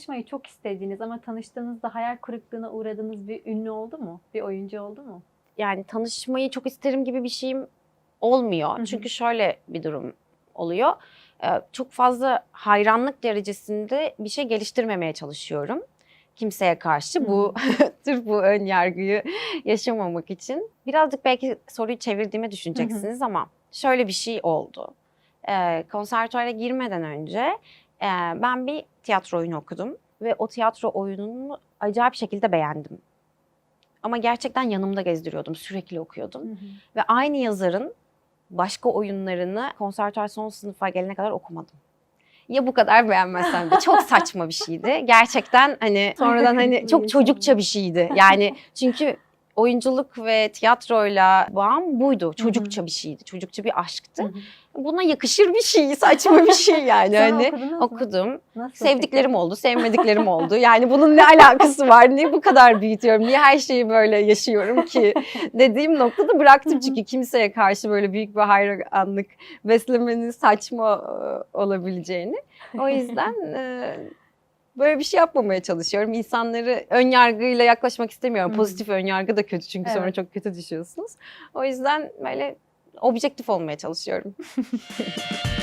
tanışmayı çok istediğiniz ama tanıştığınızda hayal kırıklığına uğradığınız bir ünlü oldu mu? Bir oyuncu oldu mu? Yani tanışmayı çok isterim gibi bir şeyim olmuyor. Hı hı. Çünkü şöyle bir durum oluyor. Ee, Çok fazla hayranlık derecesinde bir şey geliştirmemeye çalışıyorum kimseye karşı. Bu sırf bu ön yargıyı yaşamamak için. Birazcık belki soruyu çevirdiğime düşüneceksiniz ama şöyle bir şey oldu. Ee, konservatuara girmeden önce e, ben bir tiyatro oyunu okudum ve o tiyatro oyununu acayip şekilde beğendim. Ama gerçekten yanımda gezdiriyordum, sürekli okuyordum. Ve aynı yazarın başka oyunlarını konservatuar son sınıfa gelene kadar okumadım. Ya bu kadar beğenmezsem de çok saçma bir şeydi. Gerçekten hani sonradan hani çok çocukça bir şeydi. Yani çünkü oyunculuk ve tiyatroyla bağım buydu. Çocukça bir şeydi. Çocukça bir aşktı. Hı hı. Buna yakışır bir şey, saçma bir şey yani. Hani okudunuz mu? okudum. Nasıl Sevdiklerim oldu, sevmediklerim oldu. Yani bunun ne alakası var? Niye bu kadar büyütüyorum? Niye her şeyi böyle yaşıyorum ki? Dediğim noktada bıraktım çünkü kimseye karşı böyle büyük bir hayranlık beslemenin saçma olabileceğini. O yüzden böyle bir şey yapmamaya çalışıyorum. İnsanları ön yargıyla yaklaşmak istemiyorum. Hı. Pozitif ön yargı da kötü çünkü sonra Evet. çok kötü düşüyorsunuz. O yüzden böyle objektif olmaya çalışıyorum.